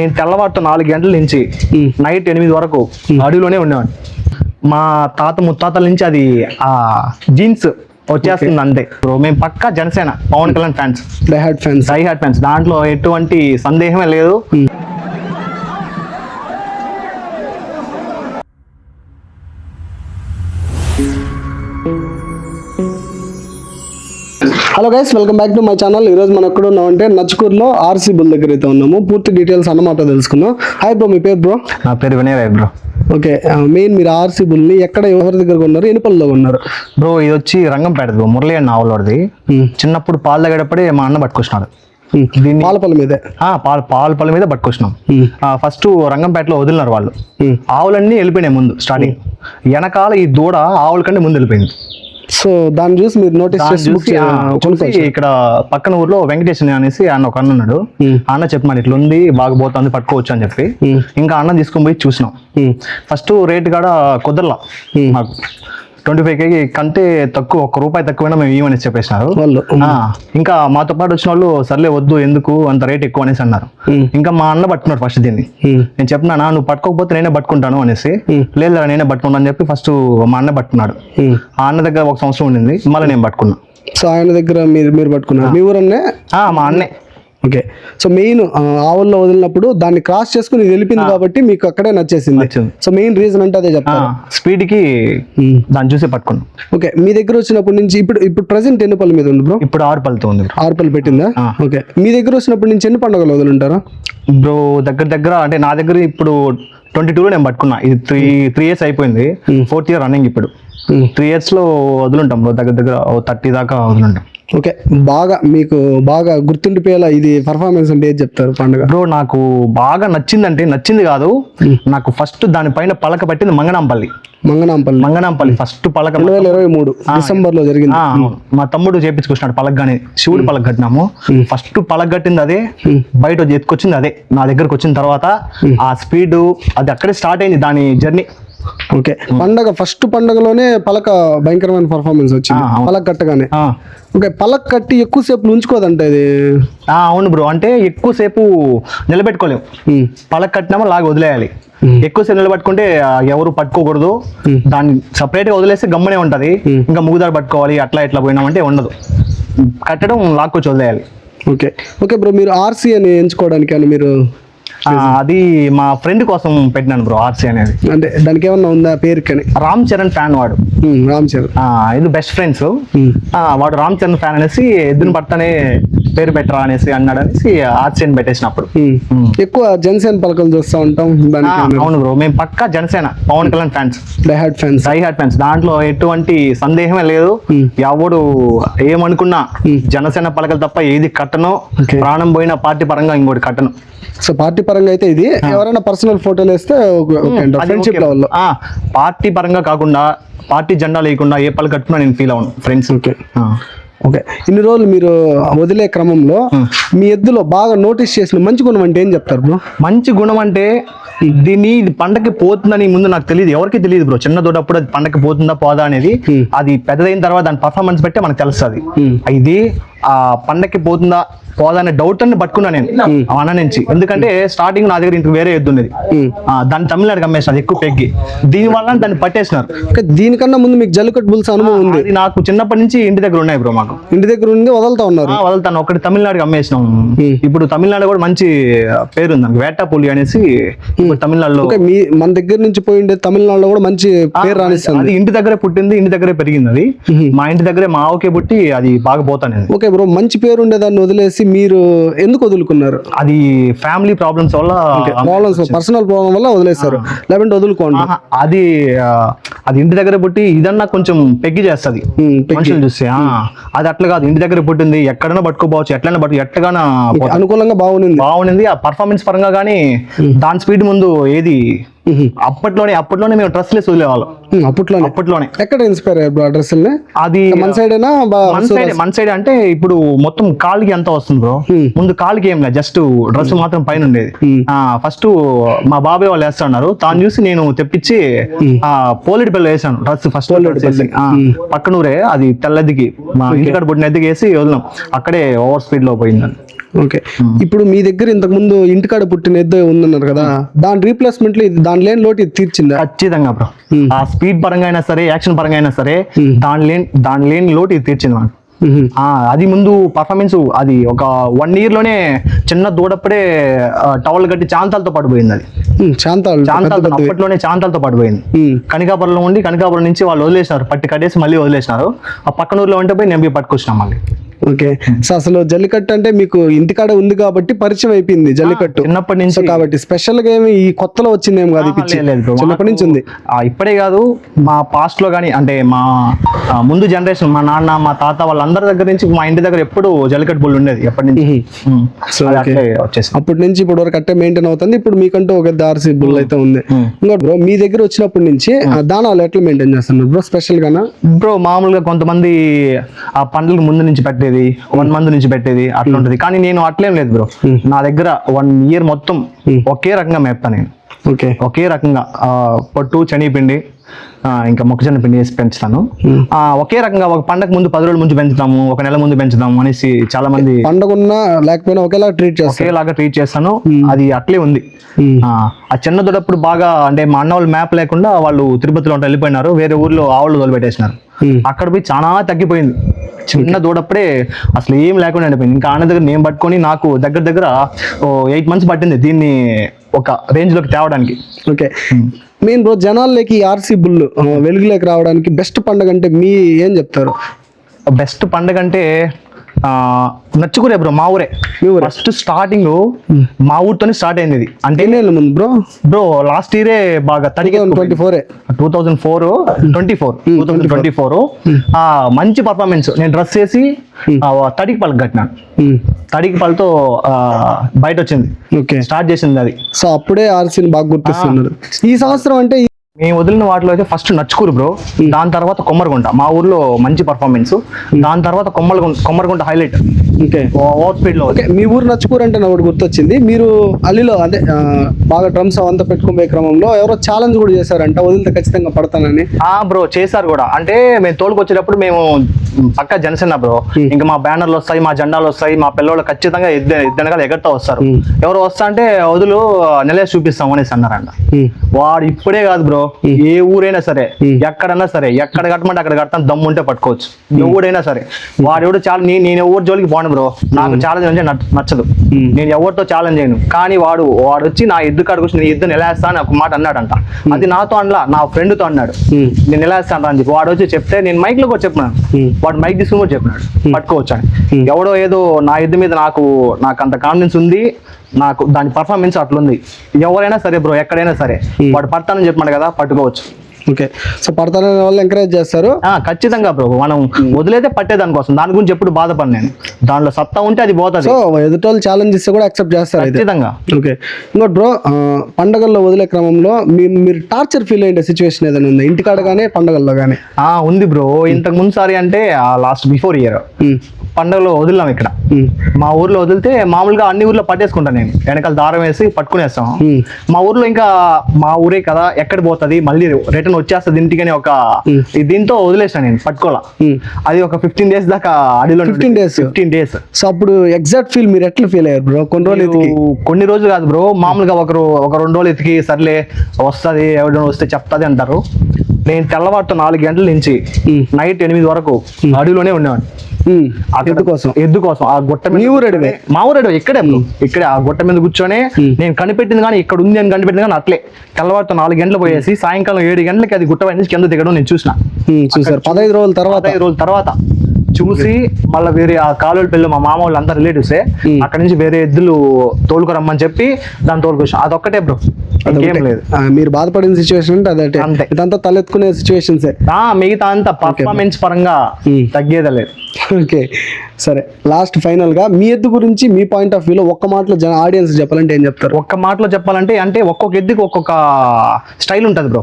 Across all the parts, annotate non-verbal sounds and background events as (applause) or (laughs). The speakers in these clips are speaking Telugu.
నేను తెల్లవారుతో నాలుగు గంటల నుంచి నైట్ ఎనిమిది వరకు అడవిలోనే ఉండేవాడిని. మా తాత ముత్తాతల నుంచి అది ఆ జీన్స్ వచ్చేస్తుంది అంతే. ఇప్పుడు మేము పక్కా Janasena Pawan Kalyan fans die hard fans die hard fans దాంట్లో ఎటువంటి సందేహమే లేదు. Hello guys welcome back to my channel ఈ రోజు మనం ఎక్కడ ఉన్నాం అంటే నచ్చుకూరులో ఆర్సీ బుల్ దగ్గర అయితే ఉన్నాము. పూర్తి డీటెయిల్స్ అన్నమాట తెలుసుకుందాం. హాయ్ బ్రో మీ పేరు బ్రో నా పేరు Vinay Rai bro okay main మీరు ఆర్సీ బుల్ని ఎక్కడ ఎవరి దగ్గర ఉన్నారు? ఎనుపల్లో ఉన్నారు. బ్రో ఇది వచ్చి రంగంపేట బ్రో మురళి అన్న ఆవులవాడిది. చిన్నప్పుడు పాలు తాగేటప్పుడే మా అన్న పట్టుకొచ్చినాడు. దీన్ని పాలపల్లి మీదే? పాలు పాలు పళ్ళ మీద పట్టుకొచ్చినాం. ఫస్ట్ రంగంపేటలో వదిలినారు వాళ్ళు. Hmm. ఆవులన్నీ వెళ్ళిపోయినాయి ముందు స్టార్టింగ్ వెనకాల ఈ దూడ ఆవుల కంటే ముందు వెళ్ళిపోయింది. సో దాన్ని చూసి మీరు నోటీస్ చేసి ఇక్కడ పక్కన ఊర్లో వెంకటేష్ అనేసి ఆయన ఒక అన్న ఉన్నాడు. అన్న చెప్పమని ఇట్లా ఉంది బాగా పోతుంది పట్టుకోవచ్చు అని చెప్పి. ఇంకా అన్న తీసుకొని పోయి చూసినాం. ఫస్ట్ రేట్ కాడ కుదరలా. మాకు. ట్వంటీ ఫైవ్ కేకి కంటే తక్కువ ఒక్క రూపాయి తక్కువైనా మేము ఇవ్వమని చెప్పేసినారు. వాళ్ళు. ఇంకా మాతో పాటు వచ్చిన వాళ్ళు సర్లే వద్దు ఎందుకు అంత రేట్ ఎక్కువ అనేసి అన్నారు. ఇంకా మా అన్న పట్టుకున్నాడు ఫస్ట్ దీన్ని. నేను చెప్పినా నువ్వు పట్టుకోకపోతే నేనే పట్టుకుంటాను అనేసి. లేదు నేనే పట్టుకుంటాను అని చెప్పి ఫస్ట్ మా అన్న పట్టుకున్నాడు. ఆ అన్న దగ్గర ఒక సంవత్సరం ఉండింది మళ్ళీ నేను పట్టుకున్నా. సో ఆయన దగ్గర మీరు మీరు పట్టుకున్నారు. మీ ఊరన్నే? ఆ, మా అన్నే. ఓకే. సో మెయిన్ ఆవుల్లో వదిలినప్పుడు దాన్ని క్రాస్ చేసుకుని ఇది వెళ్ళిపోయింది కాబట్టి మీకు అక్కడే నచ్చేసింది. సో మెయిన్ రీజన్ అంటే అదే చెప్తాను స్పీడ్కి దాన్ని చూసి పట్టుకున్నాం. ఓకే. మీ దగ్గర వచ్చినప్పటి నుంచి ఇప్పుడు ఇప్పుడు ప్రజెంట్ ఎన్ని పళ్ళ మీద ఉంది బ్రో ఇప్పుడు ఆరు పళ్ళతో ఉంది ఆరు పళ్ళు పెట్టిందా. ఓకే. మీ దగ్గర వచ్చినప్పటి నుంచి ఎన్ని పండుగలు వదులుంటారా బ్రో దగ్గర దగ్గర అంటే నా దగ్గర ఇప్పుడు ట్వంటీ టూలో నేను పట్టుకున్నా. ఇది త్రీ త్రీ ఇయర్స్ అయిపోయింది. ఫోర్త్ ఇయర్ రన్నింగ్ ఇప్పుడు. Hmm. త్రీ ఇయర్స్లో వదులుంటాం బ్రో దగ్గర దగ్గర థర్టీ దాకా వదులుంటాం. ఓకే బాగా మీకు బాగా గుర్తుండిపోయేలా ఇది పర్ఫార్మెన్స్ అంటే ఏది చెప్తారు పండుగ? బ్రో నాకు బాగా నచ్చిందంటే నచ్చింది కాదు. నాకు ఫస్ట్ దానిపైన పలక పట్టింది మంగనాంపల్లి. మంగనాంపల్లి. మంగనాంపల్లి ఫస్ట్ పలక రెండు వేల ఇరవై మూడు డిసెంబర్లో జరిగింది. మా తమ్ముడు చేపించుకొచ్చినాడు పలక కానీ శివుడు పలక కట్టినాము. ఫస్ట్ పలక కట్టింది అదే బయట ఎత్తుకొచ్చింది అదే నా దగ్గరకు వచ్చిన తర్వాత ఆ స్పీడ్ అది అక్కడే స్టార్ట్ అయింది దాని జర్నీ. ఓకే. పండగ ఫస్ట్ పండగలోనే పలక భయంకరమైన పర్ఫార్మెన్స్ వచ్చింది. పలక కట్టగానే. ఓకే పలక కట్టి ఎక్కువసేపు ఉంచుకోదంట ఇది. అవును బ్రో. అంటే ఎక్కువసేపు నిలబెట్టుకోలేము పలక కట్టినామో లాగా వదిలేయాలి. ఎక్కువసేపు నిలబెట్టుకుంటే ఎవరు పట్టుకోకూడదు. దాన్ని సపరేట్గా వదిలేస్తే గమ్మనే ఉంటది. ఇంకా ముగుదారు పట్టుకోవాలి అట్లా ఇట్లా పోయినామంటే ఉండదు. కట్టడం లాక్కొచ్చి వదిలేయాలి. ఓకే. ఓకే బ్రో మీరు ఆర్సీ అని ఎంచుకోవడానికి అని మీరు అది మా ఫ్రెండ్ కోసం పెట్టినాను బ్రో ఆర్సీ అనేది. అంటే దానికి ఏమన్నా ఉందా పేరుకని రామ్ చరణ్ ఫ్యాన్ వాడు. రామ్ చరణ్. ఇది బెస్ట్ ఫ్రెండ్స్ వాడు రామ్ చరణ్ ఫ్యాన్ అనేసి ఎద్దుని పట్టనే పేరు పెట్టరా అనేసి అన్నాడు అనేసి ఆర్సీ అని పెట్టేసినప్పుడు. ఎక్కువ జనసేన పలకలు చూస్తూ ఉంటాం అవును బ్రో మేము పక్కా Janasena Pawan Kalyan fans. Die hard fans. Die hard fans. దాంట్లో ఎటువంటి సందేహమే లేదు. ఎవడు ఏమనుకున్నా జనసేన పలకలు తప్ప ఏది కట్టను. ప్రాణం పోయిన పార్టీ పరంగా ఇంకోటి కట్టను. సో పార్టీ పరంగా అయితే ఇది. ఎవరైనా పర్సనల్ ఫోటోలు వేస్తే ఫ్రెండ్షిప్. లెవెల్లో పార్టీ పరంగా కాకుండా పార్టీ జెండా లేకుండా ఏ పలు కట్టుకున్నా నేను ఫీల్ అవును ఫ్రెండ్స్ ఓకే. ఓకే. ఇన్ని రోజులు మీరు వదిలే క్రమంలో మీ ఎద్దులో బాగా నోటీస్ చేసిన మంచి గుణం అంటే ఏం చెప్తారు బ్రో? మంచి గుణం అంటే దీన్ని ఇది పండకి పోతుందని ముందు నాకు తెలియదు ఎవరికి తెలియదు బ్రో. చిన్న దొడ్డప్పుడు అది పండకి పోతుందా పోదా అనేది అది పెద్దదైన తర్వాత దాని పర్ఫార్మెన్స్ బట్టే మనకు తెలుస్తుంది. ఇది ఆ పండకి పోతుందా పోదా అనే డౌట్ అని పట్టుకున్నా నేను అన్న నుంచి. ఎందుకంటే స్టార్టింగ్ నా దగ్గర ఇంటికి వేరే ఎద్దు ఉన్నది దాన్ని తమిళనాడుకి అమ్మేసినది ఎక్కువ పెగ్గి. దీని వల్ల దాన్ని పట్టేసినారు. దీనికన్నా ముందు మీకు జల్లికట్టు బుల్స్ అనుభవం ఉంది. నాకు చిన్నప్పటి నుంచి ఇంటి దగ్గర ఉన్నాయి బ్రో మాకు. ఇంటి దగ్గర ఉండి వదులుతా ఉన్నారు. వదులుతాను. ఒకటి తమిళనాడుకి అమ్మేసినాం ఇప్పుడు తమిళనాడు కూడా మంచి పేరు ఉంది దానికి. వేటాపులి అనేసి తమిళనాడులో మీ మన దగ్గర నుంచి పోయిండే తమిళనాడులో కూడా మంచి పేరు రాణిస్తుంది. అది ఇంటి దగ్గరే పుట్టింది ఇంటి దగ్గరే పెరిగింది అది. మా ఇంటి దగ్గరే మా ఆవుకే పుట్టి అది బాగా పోతాను ఓకే బ్రో మంచి పేరు ఉండేదాన్ని వదిలేసి మీరు ఎందుకు వదులుకున్నారు? అది ఫ్యామిలీ ప్రాబ్లమ్స్ వల్ల ప్రాబ్లమ్స్ పర్సనల్ ప్రాబ్లం వల్ల వదిలేస్తారు లేకుంటే వదులుకోండి. అది అది ఇంటి దగ్గర పుట్టి ఇదన్నా కొంచెం పెగ్గి చేస్తుంది. మనుషులు చూస్తే అది అట్లా కాదు. ఇంటి దగ్గర పుట్టింది ఎక్కడైనా పట్టుకోపోవచ్చు ఎట్లైనా పట్టు ఎట్లగానా. అనుకూలంగా బాగుంది బాగుంది ఆ పర్ఫార్మెన్స్ పరంగా కానీ దాని స్పీడ్ ముందు ఏది అప్పట్లోనే అప్పట్లోనే మేము ట్రస్ట్ లెస్ వదిలేవాళ్ళం అప్పట్లోనే. అప్పట్లోనే. ఎక్కడ ఇన్స్పైర్ అయ్యారు బ్రో అడ్రస్ అది మన సైడ్ మన సైడ్ మన సైడ్ అంటే ఇప్పుడు మొత్తం కాలుకి ఎంత వస్తుంది బ్రో ముందు కాలుకి ఏం లేదు జస్ట్ డ్రెస్ మాత్రం పైన ఉండేది. ఫస్ట్ మా బాబాయ్ వాళ్ళు వేస్తున్నారు. తాను చూసి నేను తెప్పించి ఆ పోలిటి పిల్ల వేసాను డ్రెస్ ఫస్ట్ పక్కనూరే అది తెల్లదికి మా ఇంటికాడ పుట్టిన ఎద్దుకి వేసి వదిలాం అక్కడే ఓవర్ స్పీడ్లో పోయిందని ఓకే. ఇప్పుడు మీ దగ్గర ఇంతకు ముందు ఇంటికాడ పుట్టిన ఎద్దు ఉందన్నారు కదా దాని రీప్లేస్మెంట్లో దాని లేని లోటు ఇది తీర్చిందా? ఖచ్చితంగా బ్రో. ఆ స్పీడ్ పరంగా అయినా సరే యాక్షన్ పరంగా అయినా సరే దాని లేని దాని లేని లోటు ఇది తీర్చింది. ఆ, అది ముందు పర్ఫార్మెన్స్ అది ఒక వన్ ఇయర్లోనే చిన్న దూడప్పుడే టవల్ కట్టి చాంతాలతో పడిపోయింది అది. శాంతాలు చాంతాలతో అప్పట్లోనే చాంతాలతో పడిపోయింది. కనికాపురంలో ఉండి కనికాపురం నుంచి వాళ్ళు వదిలేసినారు పట్టి కట్టేసి మళ్ళీ వదిలేసినారు. ఆ పక్కన ఊర్లో ఉంటే పోయి నేను పట్టుకొచ్చినాం మళ్ళీ. ఓకే. సో అసలు జల్లికట్టు అంటే మీకు ఇంటికాడ ఉంది కాబట్టి పరిచయం అయిపోయింది జల్లికట్టు. చిన్నప్పటి నుంచి కాబట్టి స్పెషల్గా ఏమి ఈ కొత్తలో వచ్చింది ఏం కాదు. చిన్నప్పటి నుంచి ఉంది. ఆ, ఇప్పుడే కాదు మా పాస్ట్లో కానీ అంటే మా ముందు జనరేషన్ మా నాన్న మా తాత వాళ్ళందరి దగ్గర నుంచి మా ఇంటి దగ్గర ఎప్పుడు జల్లికట్టు బుల్ ఉండేది ఎప్పటి నుంచి. సో వచ్చేసి అప్పటి నుంచి ఇప్పుడు వరకు అట్టే మెయింటైన్ అవుతుంది. ఇప్పుడు మీకంటూ ఒక దార్సి బుల్ అయితే ఉంది. బ్రో మీ దగ్గర వచ్చినప్పటి నుంచి దానాలు ఎట్లా మెయింటైన్ చేస్తున్నారు బ్రో స్పెషల్ గానా? బ్రో మామూలుగా కొంతమంది ఆ పండ్లకు ముందు నుంచి పెట్టేది వన్ మంత్ నుంచి పెట్టేది అట్లా ఉంటది కానీ నేను అట్లేం లేదు బ్రో. నా దగ్గర వన్ ఇయర్ మొత్తం ఒకే రకంగా మేపుతా నేను. ఓకే. ఒకే రకంగా పొట్టు శనగపిండి ఆ, ఇంకా మొక్కజొన్న పిండి వేసి పెంచుతాను. ఆ, ఒకే రకంగా ఒక పండగ ముందు పది రోజుల ముందు పెంచుతాము ఒక నెల ముందు పెంచుతాము అనేసి చాలా మంది పండగ ఉన్నా లేకపోయినా ఒకేలా ట్రీట్ చేస్తారు. ఒకేలాగా ట్రీట్ చేస్తాను. అది అట్లే ఉంది. ఆ చిన్న దొడప్పుడు బాగా అంటే మా అన్న వాళ్ళు మ్యాప్ లేకుండా వాళ్ళు తిరుపతిలో ఉంటే వెళ్ళిపోయినారు వేరే ఊర్లో ఆవులు వదిలిపెట్టేసినారు. అక్కడ పోయి చాలా తగ్గిపోయింది. చిన్న దూడప్పుడే అసలు ఏం లేకుండా అయిపోయింది ఇంకా ఆన దగ్గర నేను పట్టుకొని నాకు దగ్గర దగ్గర ఓ ఎయిట్ మంత్స్ పట్టింది దీన్ని ఒక రేంజ్లోకి తేవడానికి. ఓకే. మెయిన్ బ్రో జనాల్లోకి ఆర్సీ బుల్ వెలుగులోకి రావడానికి బెస్ట్ పండుగ అంటే మీ ఏం చెప్తారు? బెస్ట్ పండగ అంటే నచ్చుకురే బ్రో మా ఊరే? ఫస్ట్ స్టార్టింగ్ మా ఊరితోనే స్టార్ట్ అయింది ఇది. అంటే ముందు బ్రో? బ్రో లాస్ట్ ఇయరే బాగా తడిగి twenty ఫోరే two thousand four twenty four two thousand twenty four మంచి పర్ఫార్మెన్స్ నేను డ్రెస్ చేసి తడికి పళ్ళకి కట్టినాను తడికి పళ్ళతో బయట వచ్చింది ఓకే. స్టార్ట్ చేసింది అది. సో అప్పుడే ఆర్సీని బాగా గుర్తిస్తున్నారు. ఈ సంవత్సరం అంటే మేము వదిలిన వాటిలో అయితే ఫస్ట్ నచ్చుకూరు బ్రో దాని తర్వాత కొమ్మరగుంట. మా ఊర్లో మంచి పర్ఫార్మెన్స్ దాని తర్వాత Kommaragunta Kommaragunta highlight okay. Over స్పీడ్లో ఓకే మీ ఊరు నచ్చుకూరు అంటే నాకు గుర్తొచ్చింది. మీరు అల్లిలో అదే బాగా డ్రమ్స్ అవంతా పెట్టుకునే క్రమంలో ఎవరో ఛాలెంజ్ కూడా చేశారంట. వదిలితే ఖచ్చితంగా పడతానని. ఆ బ్రో చేశారు కూడా. అంటే మేము తోలుకొచ్చేటప్పుడు మేము పక్క జనసేన బ్రో ఇంకా మా బ్యానర్లు వస్తాయి మా జెండాలు వస్తాయి మా పిల్లలు ఖచ్చితంగా ఇద్దరు ఎగరుతా వస్తారు. ఎవరు వస్తా అంటే వదులు నెలేసి చూపిస్తాం అనేసి అన్నారంట. వాడు ఇప్పుడే కాదు బ్రో ఏ ఊరైనా సరే ఎక్కడన్నా సరే ఎక్కడ కట్టమంటే అక్కడ కడతాను దమ్ము ఉంటే పట్టుకోవచ్చు ఎవడైనా సరే. వాడు ఎవడు చాలా నేను నేను ఎవరి జోలికి పోను బ్రో. నాకు ఛాలెంజ్ అంటే నచ్చ- నచ్చదు. నేను ఎవరితో ఛాలెంజ్ చేయను. కానీ వాడు వాడు వచ్చి నా ఎద్దు కాడికి వచ్చి నేను ఎద్దుని ఎలా వేస్తా అని ఒక మాట అన్నాడంట. అది నాతో అనలా నా friend తో అన్నాడు నేను ఎలా వేస్తాను అని చెప్పి. వాడు వచ్చి చెప్తే నేను మైక్లో కూడా చెప్పినాను వాడు మైక్ తీసుకుని కూడా చెప్పినాడు పట్టుకోవచ్చు అని. ఎవడో ఏదో నా ఎద్దు మీద నాకు నాకు అంత కాన్ఫిడెన్స్ ఉంది. నాకు దాని పర్ఫార్మెన్స్ అట్లుంది. ఎవరైనా సరే బ్రో ఎక్కడైనా సరే వాడు పడతానని చెప్పాడు కదా పట్టుకోవచ్చు. ఓకే. సో పడతానని వాళ్ళు ఎంకరేజ్ చేస్తారు. ఖచ్చితంగా బ్రో మనం వదిలేదే పట్టేదాని కోసం. దాని గురించి ఎప్పుడు బాధపడి నేను. దాంట్లో సత్తా ఉంటే అది పోతుంది. సో ఎదుటోళ్ళు ఛాలెంజ్ ఇస్తే కూడా యాక్సెప్ట్ చేస్తారు ఖచ్చితంగా. ఓకే. ఇంకోటి బ్రో పండగల్లో వదిలే క్రమంలో మీరు టార్చర్ ఫీల్ అయ్యే సిచ్యువేషన్ ఏదైనా ఉందా? ఇంటికాడ కానీ పండగల్లో కానీ ఆ ఉంది బ్రో ఇంతకు ముందు సారి అంటే లాస్ట్ బిఫోర్ ఇయర్ పండుగలో వదిలాం ఇక్కడ. మా ఊర్లో వదిలితే మామూలుగా అన్ని ఊర్లో పట్టేసుకుంటాను నేను. వెనకాల దారం వేసి పట్టుకునేస్తాం. మా ఊర్లో ఇంకా మా ఊరే కదా ఎక్కడ పోతుంది? మళ్ళీ రిటర్న్ వచ్చేస్తుంది ఇంటికని ఒక దీంతో వదిలేసాను నేను పట్టుకోవాలా అది ఒక ఫిఫ్టీన్ డేస్ దాకా అడిలో 15 days? ఫిఫ్టీన్ డేస్ సో అప్పుడు ఎగ్జాక్ట్ ఫీల్ మీరు ఎట్లా ఫీల్ అయ్యారు బ్రో కొన్ని రోజులు కొన్ని రోజులు కాదు బ్రో మామూలుగా ఒకరు ఒక రెండు రోజులు ఎతికి సర్లే వస్తుంది ఎవరైనా వస్తే చెప్తాది అంటారు. నేను తెల్లవారుతో నాలుగు గంటల నుంచి నైట్ ఎనిమిది వరకు అడవిలోనే ఉండేవాడిని ఎద్దు కోసం? ఎద్దు కోసం. ఆ గుట్ట మీద మీ ఊరడివే? మా ఊరడు ఇక్కడే. ఇక్కడే ఆ గుట్ట మీద కూర్చొని నేను కనిపెట్టింది కానీ ఇక్కడ ఉంది అని కనిపెట్టింది కానీ అట్లే. తెల్లవారుతో నాలుగు గంటలు పోయేసి సాయంకాలం ఏడు గంటలకి అది గుట్ట పై నుంచి కింద దిగడం నేను చూసిన. చూసారు పదహైదు రోజుల తర్వాత? పదహైదు రోజుల తర్వాత. చూసి మళ్ళీ వేరే ఆ కాలువల పిల్లలు మా మామ వాళ్ళు అందరు రిలేటివ్సే అక్కడ నుంచి వేరే ఎద్దులు తోలుకురమ్మని చెప్పి దాన్ని తోలుకొచ్చాం అదొక్కటే బ్రో. ఇంకేం లేదు. మీరు బాధపడిన సిచ్యువేషన్ అంటే అదే అంతే. ఇదంతా తలెత్తుకునే సిచ్యువేషన్సే మిగతా అంతా పర్ఫార్మెన్స్ పరంగా తగ్గేదే లేదు. ఓకే. సరే లాస్ట్ ఫైనల్గా మీ ఎద్దు గురించి మీ పాయింట్ ఆఫ్ వ్యూలో ఒక్క మాటలో జన ఆడియన్స్ చెప్పాలంటే ఏం చెప్తారు? ఒక్క మాటలో చెప్పాలంటే అంటే ఒక్కొక్క ఎద్దుకి ఒక్కొక్క స్టైల్ ఉంటది బ్రో.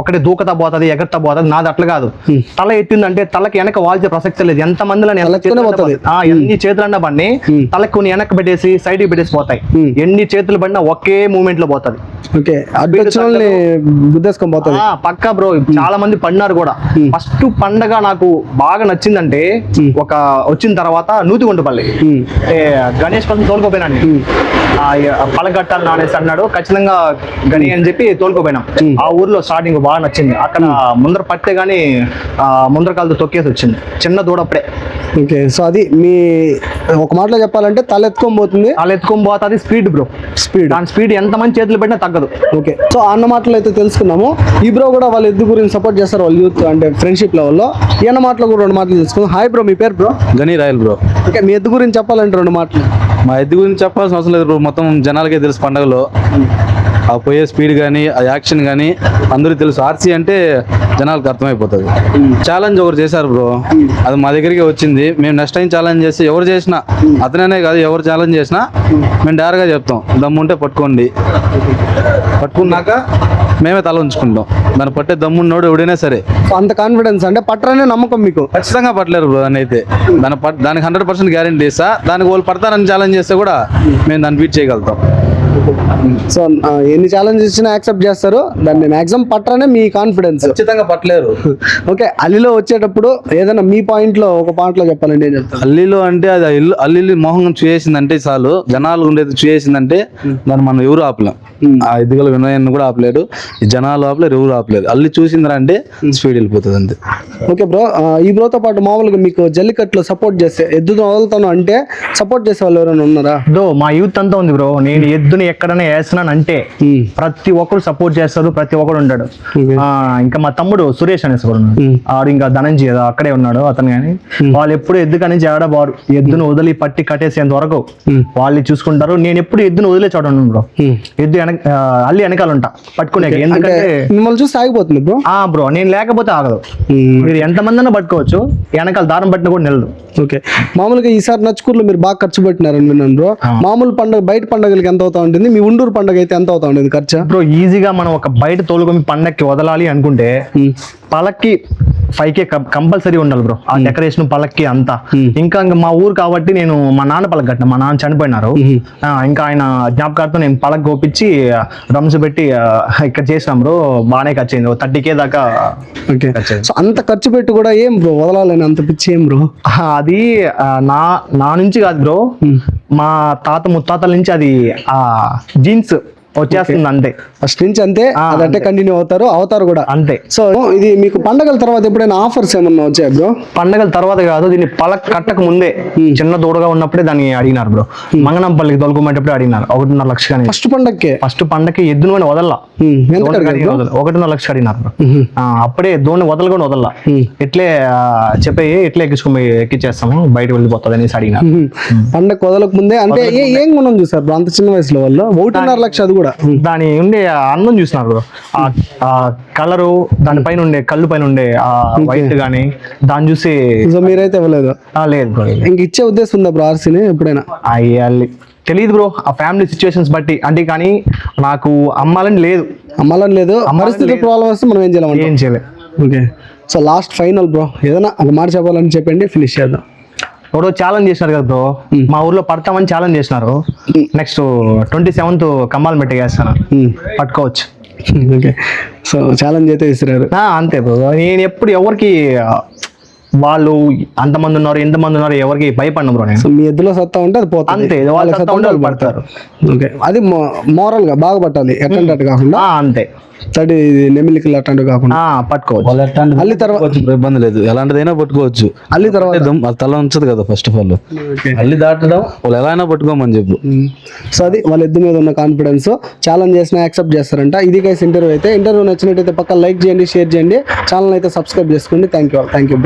ఒకటి దూకతా పోతుంది ఎగరతా పోతుంది నాది అట్లా కాదు. తల ఎత్తిందంటే తలకి వెనక వాల్చే ప్రసక్తి లేదు. ఎంత మందిలో. ఎన్ని చేతులన్నా బండి తలకి కొన్ని వెనక్కి పెట్టేసి సైడ్కి పెట్టేసి పోతాయి. ఎన్ని చేతులు పడినా ఒకే మూమెంట్లో పోతుంది. ఓకే. గుద్దేసుకొని ఆ, పక్కా బ్రో చాలా మంది పడినారు కూడా. ఫస్ట్ పండగ నాకు బాగా నచ్చిందంటే ఒక వచ్చిన తర్వాత నూతిగుంటపల్లి. గణేష్ కోసం తోలుకోపోయినాను నేను. ఆ, ఏ, పలగట్టాలి నానేసి అన్నాడు. ఖచ్చితంగా గని అని చెప్పి తోలుకోపోయినాం. ఆ ఊర్లో స్టార్టింగ్ బాగా నచ్చింది. అక్కడ ముందర పట్టే గానీ ఆ, ముందర కాలతో తొక్కేసి వచ్చింది. చిన్న దూడప్పుడే ఓకే సో అది మీ ఒక మాటలో చెప్పాలంటే తల ఎత్తుకొని పోతుంది. అలా ఎత్తుకొని పోతుంది స్పీడ్ బ్రో. స్పీడ్ దాని స్పీడ్ ఎంత మంది చేతులు పెట్టినా తగ్గదు. ఓకే సో అన్న మాటలు అయితే తెలుసుకున్నాము. ఈ బ్రో కూడా వాళ్ళ ఎద్దు గురించి సపోర్ట్ చేస్తారు వాళ్ళ యూత్ అంటే ఫ్రెండ్షిప్ లెవెల్లో ఈ అన్న మాటలు కూడా రెండు మాటలు తెలుసుకుందాం. హాయ్ బ్రో మీ పేరు బ్రో గని రాయల్ బ్రో ఓకే మీ ఎద్దు గురించి చెప్పాలంటే రెండు మాటలు. మా ఎద్దు గురించి చెప్పాల్సిన అవసరం లేదు బ్రో మొత్తం జనాలకే తెలుసు పండగలో. ఆ పోయే స్పీడ్ కానీ ఆ యాక్షన్ కానీ అందరికీ తెలుసు. ఆర్సీ అంటే జనాలకు అర్థమైపోతుంది. ఛాలెంజ్ ఒకరు చేశారు బ్రో. అది మా దగ్గరికి వచ్చింది. మేము నెక్స్ట్ టైం ఛాలెంజ్ చేస్తే ఎవరు చేసినా అతననే కాదు ఎవరు ఛాలెంజ్ చేసినా మేము డైరెక్ట్గా చెప్తాం. దమ్ముంటే పట్టుకోండి. పట్టుకున్నాక మేమే తల ఉంచుకుంటాం. దాన్ని పట్టే దమ్మున్నోడు ఎవడైనా సరే. అంత కాన్ఫిడెన్స్ అంటే పట్టరనే నమ్మకం మీకు. ఖచ్చితంగా పట్టలేరు బ్రో దాన్ని అయితే. దాని పట్ దానికి హండ్రెడ్ పర్సెంట్ గ్యారంటీ ఇస్తా. దానికి వాళ్ళు పడతారని ఛాలెంజ్ చేస్తే కూడా మేము దాన్ని బీట్ చేయగలుగుతాం. సో ఎన్ని ఛాలెంజ్ ఇచ్చినా యాక్సెప్ట్ చేస్తారు. దాన్ని మ్యాక్సిమం పట్టరనే మీ కాన్ఫిడెన్స్ ఖచ్చితంగా పట్టలేరు. (laughs) ఓకే అల్లిలో వచ్చేటప్పుడు ఏదైనా మీ పాయింట్లో ఒక పాయింట్లో చెప్పాలంటే ఏం చెప్తారు? అల్లీలో అంటే అది ఇల్లు అల్లీలు మొహం చూసేసిందంటే చాలు. జనాలు ఉండేది చూసేసిందంటే దాన్ని మనం ఎవరు ఆపలేం. ఆ ఎదుగుల వినయాన్ని కూడా ఆపలేడు ఈ జనాలు ఆపలేరు ఎవరు ఆపలేదు అల్లి చూసిందిరా అంటే స్పీడ్ వెళ్ళిపోతుంది అంతే. ఓకే బ్రో ఈ బ్రోతో పాటు మామూలుగా మీకు జల్లికట్టులో సపోర్ట్ చేస్తే ఎద్దుతో వదులుతాను అంటే సపోర్ట్ చేసే వాళ్ళు ఎవరైనా ఉన్నారా? దో మా యూత్ అంతా ఉంది బ్రో నేను ఎద్దుని ఎక్కడైనా వేస్తున్నాను అంటే ప్రతి ఒక్కరు సపోర్ట్ చేస్తారు ప్రతి ఒక్కరు ఉంటాడు. ఆ, ఇంకా మా తమ్ముడు సురేష్ అనేసి ఒకడు ఉన్నాడు. ఆడు ఇంకా ధనంజయ్ ఏదో అక్కడే ఉన్నాడు అతను కానీ వాళ్ళు ఎప్పుడు ఎద్దు కానీ ఆడబారు ఎద్దును వదిలి పట్టి కట్టేసేంత వరకు వాళ్ళు చూసుకుంటారు. నేను ఎప్పుడు ఎద్దును వదిలే చోట బ్రో. ఎద్దు వెనక అల్లి వెనకాల ఉంటా పట్టుకునే ఎందుకంటే మిమ్మల్ని చూసి ఆగిపోతుంది బ్రో. ఆ బ్రో నేను లేకపోతే ఆగదు. మీరు ఎంతమంది అయినా పట్టుకోవచ్చు. వెనకాల దారం పట్టిన కూడా నిలదు. ఓకే. మామూలుగా ఈసారి నచ్చుకూరులో మీరు బాగా ఖర్చు పెట్టినారని విన్నాను బ్రో. మామూలు పండుగ బయట పండుగలకి ఎంత అవుతా ఉంటుంది. మీ ఉండూరు పండుగ అయితే ఎంత అవుతా ఉంటుంది ఖర్చు? బ్రో ఈజీగా మనం ఒక బయట తోలుకొని పండక్కి వదలాలి అనుకుంటే పలక్కి పైకే కంపల్సరీ ఉండాలి బ్రో ఆ డెకరేషన్ పలక్కి అంతా. ఇంకా ఇంకా మా ఊరు కాబట్టి నేను మా నాన్న పలక కట్టిన. మా నాన్న చనిపోయినారు. ఇంకా ఆయన జ్ఞాపకార్థం నేను పలక గోపించి రమ్స్ పెట్టి ఇక్కడ చేసినాం బ్రో బాగానే ఖర్చు అయింది. థర్టీ కే దాకా. సో అంత ఖర్చు పెట్టి కూడా ఏం బ్రో వదలాలని అంత పిచ్చి ఏం బ్రో అది నా నా నుంచి కాదు బ్రో మా తాత ముత్తాతల నుంచి అది ఆ జీన్స్ వచ్చేస్తుంది అంతే. ఫస్ట్ నుంచి అంతే అదంటే కంటిన్యూ అవుతారు అవుతారు కూడా. అంతే. సో ఇది మీకు పండగల తర్వాత ఎప్పుడైనా ఆఫర్స్ ఏమన్నా వచ్చాయి బ్రో? పండగల తర్వాత కాదు దీన్ని పలక కట్టక ముందే చిన్న దూడగా ఉన్నప్పుడే దాన్ని అడిగినారు బ్రో. మంగనంపల్లికి తొలగమంటప్పుడే అడిగినారు. ఒకటిన్నర లక్ష కానీ. ఫస్ట్ పండగకే ఫస్ట్ పండగకి ఎద్దును కానీ వదల్లా. ఉమ్, ఎంత దూడని అడిగారు కానీ బ్రో? వదల- ఒకటిన్నర లక్ష అడిగినారు బ్రో. అప్పుడే దూడని వదలకుండా వదల్లా. ఇట్లే ఆ, చెప్పేయి ఇట్లే ఎక్కించుకుని ఎక్కిచ్చేస్తాము బయట వెళ్ళిపోతుంది అనేసి అడిగినారు. పండగ వదలక ముందే అంటే ఏ- గుణం చూసారు అంత చిన్న వయసులో వాళ్ళు? ఒకటిన్నర లక్ష అది కూడా. దాని ఉండే అందం చూసినారు బ్రో. ఆ కలరు దానిపైన ఉండే కళ్ళు పైన ఉండే ఆ వైట్ గానీ దాన్ని చూసి సో మీరైతే ఇవ్వలేదు? లేదు బ్రో ఇంక ఇచ్చే ఉద్దేశం ఉందా బ్రో ఆర్సీని ఎప్పుడైనా? అయ్యాలి తెలియదు బ్రో ఆ ఫ్యామిలీ సిచ్యువేషన్స్ బట్టి. అంటే కానీ నాకు అమ్మాలని లేదు. అమ్మాలని లేదు. పరిస్థితి ప్రాబ్లం వస్తే మనం ఏం చేయాలి ఏం చేయలేదు okay. So last final bro ఏదైనా ఒక మాట చెప్పాలని చెప్పండి ఫినిష్ చేద్దాం. ఎవరో ఛాలెంజ్ చేసినారు కదా బ్రో మా ఊర్లో పడతామని ఛాలెంజ్ చేసినారు. నెక్స్ట్ ట్వంటీ సెవెంత్ కమ్మాల మెట్టి వేస్తాను పట్టుకోవచ్చు. (laughs) ఓకే. సో ఛాలెంజ్ అయితే ఆ, అంతే బ్రో నేను ఎప్పుడు ఎవరికి వాళ్ళు అంతమంది ఉన్నారు ఎంతమంది ఉన్నారు ఎవరికి భయపడిన బ్రో నేను. సో మీ ఎద్దులో సత్తా ఉంటే అది పోతుంది. అంతే, వాళ్ళ సత్తా ఉంటే వాళ్ళు పడతారు. ఓకే. అది మోరల్గా బాగా పట్టాలి ఎట్టంటే అటు కాకుండా. అంతే. తడి ఇది నెమిలికలు అట్లాంటివి కాకుండా. ఆ, పట్టుకోవచ్చు. అల్లి తర్వాత ఇబ్బంది లేదు. ఎలాంటిదైనా పట్టుకోవచ్చు. అల్లి తర్వాత తల ఉంచదు కదా ఫస్ట్ ఆఫ్ ఆల్ అల్లి దాటడం వాళ్ళు ఎలా అయినా పట్టుకోమని చెప్పు. సో అది వాళ్ళ ఎద్దు మీద ఉన్న కాన్ఫిడెన్స్ ఛాలెంజ్ చేసినా యాక్సెప్ట్ చేస్తారంట. ఇది గైస్ ఇంటర్వ్యూ అయితే. ఇంటర్వ్యూ నచ్చినట్టయితే పక్క లైక్ చేయండి షేర్ చేయండి. ఛానల్ అయితే సబ్స్క్రైబ్ చేసుకోండి. Thank you thank you